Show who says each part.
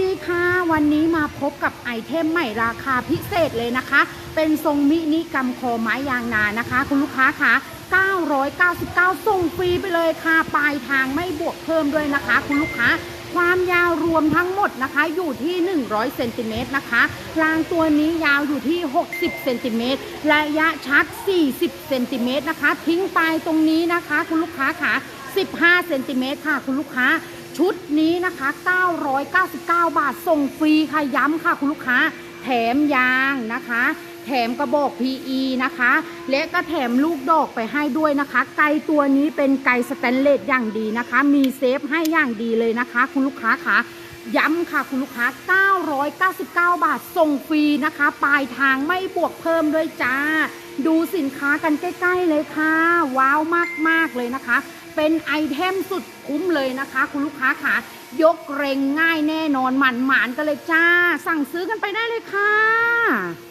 Speaker 1: ดีค่ะ วันนี้มาพบกับไอเทมใหม่ราคาพิเศษเลยนะคะ เป็นทรงมินิกำคอไม้ยางนานะคะ คุณลูกค้าคะ999 ส่งฟรีไปเลยค่ะ ปลายทางไม่บวกเพิ่มด้วยนะคะ คุณลูกค้า ความยาวรวมทั้งหมดนะคะ อยู่ที่ 100 เซนติเมตรนะคะ รางตัวนี้ยาวอยู่ที่ 60 เซนติเมตร ระยะชัด 40 เซนติเมตรนะคะ ทิ้งปลายตรงนี้นะคะ คุณลูกค้าค่ะ15 เซนติเมตรค่ะ คุณลูกค้า ชุดนี้นะคะ 999 บาท ส่งฟรีค่ะ ย้ำค่ะคุณลูกค้า แถมยางนะคะ แถมกระบอก PE นะคะ และก็แถมลูกดอกไปให้ด้วยนะคะ ไกตัวนี้เป็นไกสแตนเลสอย่างดีนะคะ มีเซฟให้อย่างดีเลยนะคะ คุณลูกค้าคะ ย้ำค่ะคุณลูกค้า 999 บาทส่งฟรีนะคะ ปลายทางไม่บวกเพิ่มด้วยจ้า ดูสินค้ากันใกล้ ๆ เลยค่ะ ว้าวมาก ๆ เลยนะคะ เป็นไอเทมสุดคุ้มเลยนะคะ คุณลูกค้าค่ะ ยกเรงง่ายแน่นอนหมันหมานกันเลยจ้า สั่งซื้อกันไปได้เลยค่ะ